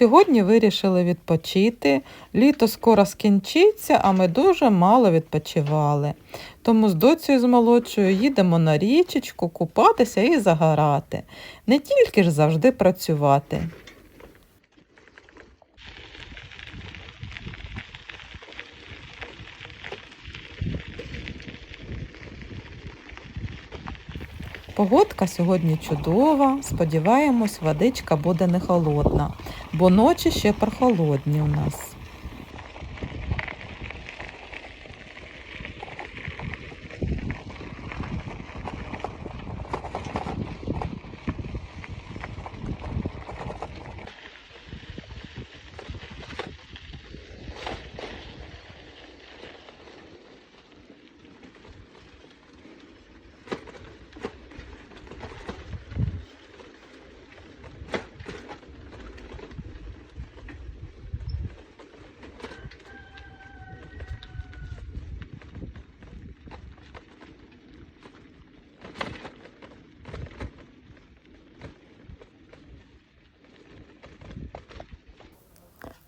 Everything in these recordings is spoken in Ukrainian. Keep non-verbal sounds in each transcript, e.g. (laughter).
Сьогодні вирішили відпочити. Літо скоро скінчиться, а ми дуже мало відпочивали. Тому з доцею з молодшою їдемо на річечку купатися і загорати. Не тільки ж завжди працювати. Погодка сьогодні чудова. Сподіваємось, водичка буде не холодна, бо ночі ще прохолодні у нас.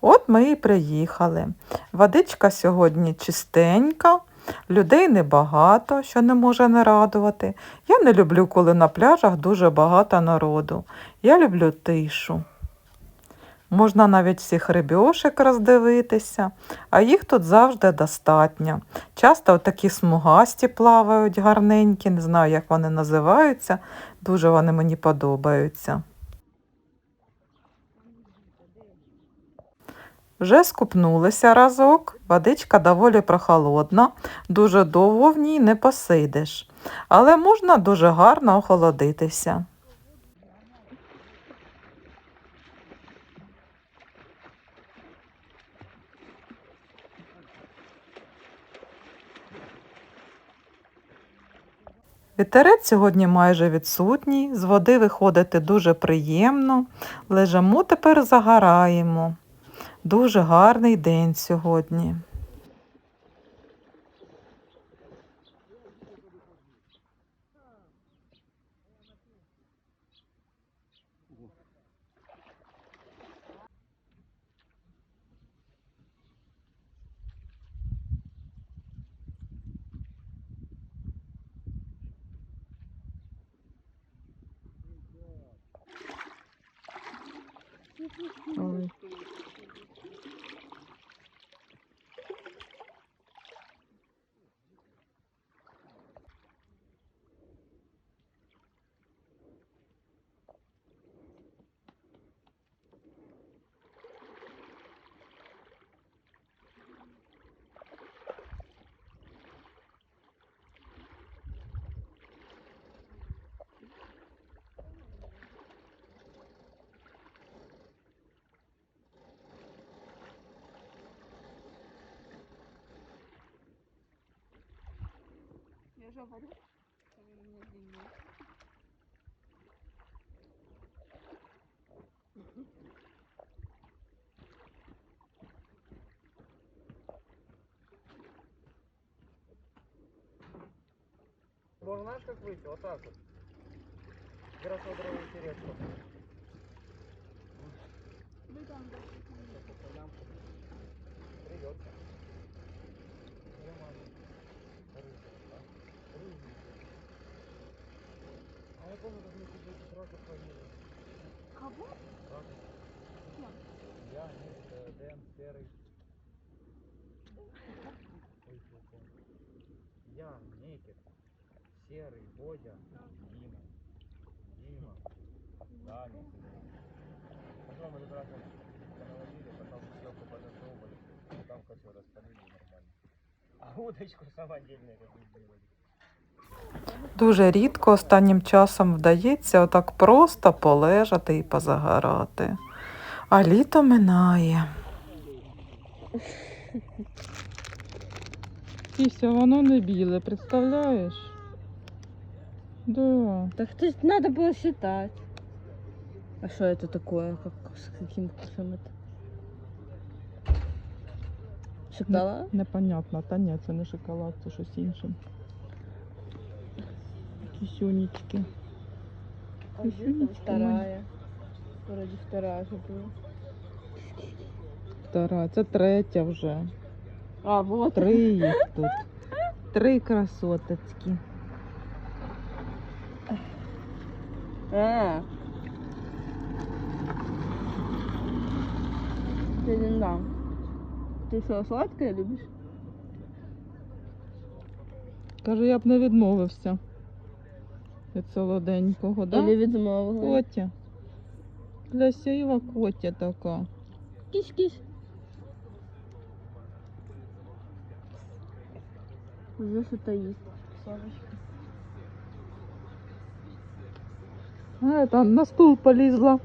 От ми і приїхали. Водичка сьогодні чистенька, людей небагато, що не може не радувати. Я не люблю, коли на пляжах дуже багато народу. Я люблю тишу. Можна навіть всіх рибьошек роздивитися, а їх тут завжди достатньо. Часто такі смугасті плавають гарненькі, не знаю, як вони називаються, дуже вони мені подобаються. Вже скупнулися разок, водичка доволі прохолодна, дуже довго в ній не посидиш, але можна дуже гарно охолодитися. Вітерець сьогодні майже відсутній, з води виходити дуже приємно. Лежимо тепер загораємо. Дуже гарний день сьогодні. Ой. Покажу воду. Можно знаешь, как выйти? Вот так вот. Грасодровый интерес. Вы там, да. э, Дэн, Серый. Ой, что там? Я, Никит, Серый, Бодя, Дима. Дима. Даня. Потом мы трактор наводили, потом съемку подошел, там хочу распалили нормально. А удочку самодельную как мы сделали. Дуже рідко останнім часом вдається отак просто полежати і позагорати. А літо минає. (laughs) Кіся, воно не біле, представляєш? Да. Так то есть надо было считать. А что это такое? Как, с каким вкусом это? Шоколад? Непонятно, та ні, це не шоколад, це щось інше. Кисюнечки. А здесь там вторая. Вроде вторая же была. півтора. Це третя вже. А, вот. Три їх тут. Три красоточки. Э. Ты не дам. Ты что, сладкое любишь? Каже, я б не відмовився від солоденького, да? Или відмовила? Котя. Красива котя така. Кись-кись. Уже что-то есть. А, это на стул полізла.